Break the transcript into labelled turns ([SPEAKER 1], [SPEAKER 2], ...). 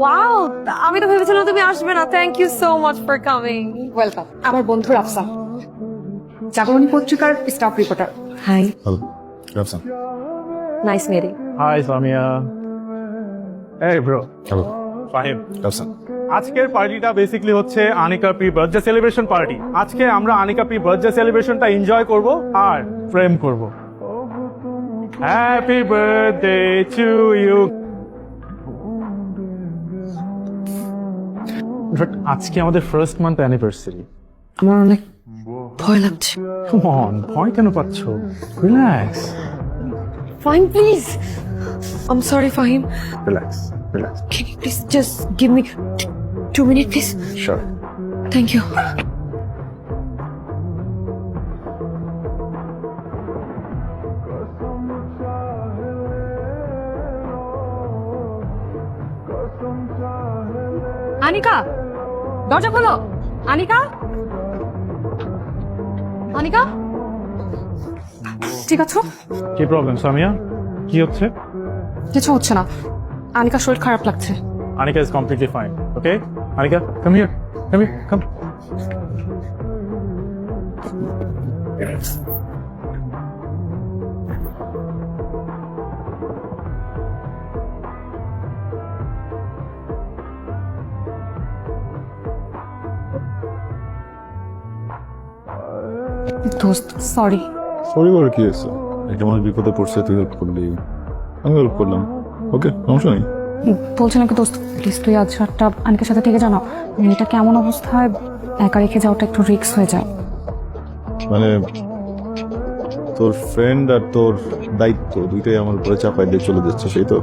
[SPEAKER 1] Wow আমি তো ভেবেছিলাম তুমি আসবে না। Thank you so much for coming
[SPEAKER 2] welcome আমার বন্ধু রাফসা। জাগরণী পত্রিকার staff reporter
[SPEAKER 1] hi
[SPEAKER 3] hello Rafsan
[SPEAKER 1] nice Mary
[SPEAKER 4] hi Samia এই ব্রো
[SPEAKER 3] হ্যালো
[SPEAKER 4] ফাহিম
[SPEAKER 3] রাফসান
[SPEAKER 4] আজকের পার্টিটা বেসিক্যালি হচ্ছে Anika P birthday celebration party আজকে আমরা আনিকা পি বার্থডে সেলিব্রেশনটা এনজয় করব আর প্রেম করব। Happy birthday to you আজকে আমাদের ফার্স্ট মান্থ অ্যানিভার্সারি
[SPEAKER 1] আমার অনেক ভয় লাগছে
[SPEAKER 4] কাম অন ভয় কেন পাচ্ছ relax
[SPEAKER 1] fine please um sorry Fahim
[SPEAKER 4] relax relax
[SPEAKER 1] Can you please just give me t- two minutes, please?
[SPEAKER 4] Sure
[SPEAKER 1] Thank you. Anika দরজা খোলো। আনিকা? আনিকা?
[SPEAKER 2] ঠিক আছো?
[SPEAKER 4] কি প্রবলেম সামিয়া? কি হচ্ছে?
[SPEAKER 2] কিছু হচ্ছে না। আনিকা শরীর খারাপ লাগছে।
[SPEAKER 4] Anika is completely fine okay Anika come here come here come
[SPEAKER 2] দোস্ত সরি
[SPEAKER 3] সরি বলে কি হয়েছে? একটা মানুষ বিপদে পড়ছে তুই হেল্প করলি? আমি হেল্প করলাম। ওকে সমস্যা নেই।
[SPEAKER 2] বলছি নাকি দোস্ত প্লিজ তুই আজ রাতটা আনিকার সাথে থেকে জানো মেয়েটা কেমন অবস্থায়? একা রেখে যাওয়াটা একটু রিস্ক হয়ে যায়।
[SPEAKER 3] মানে তোর ফ্রেন্ড আর তোর দায়িত্ব দুইটাই আমার উপরে চাপাই দিয়ে চলে যাচ্ছে সেই তো?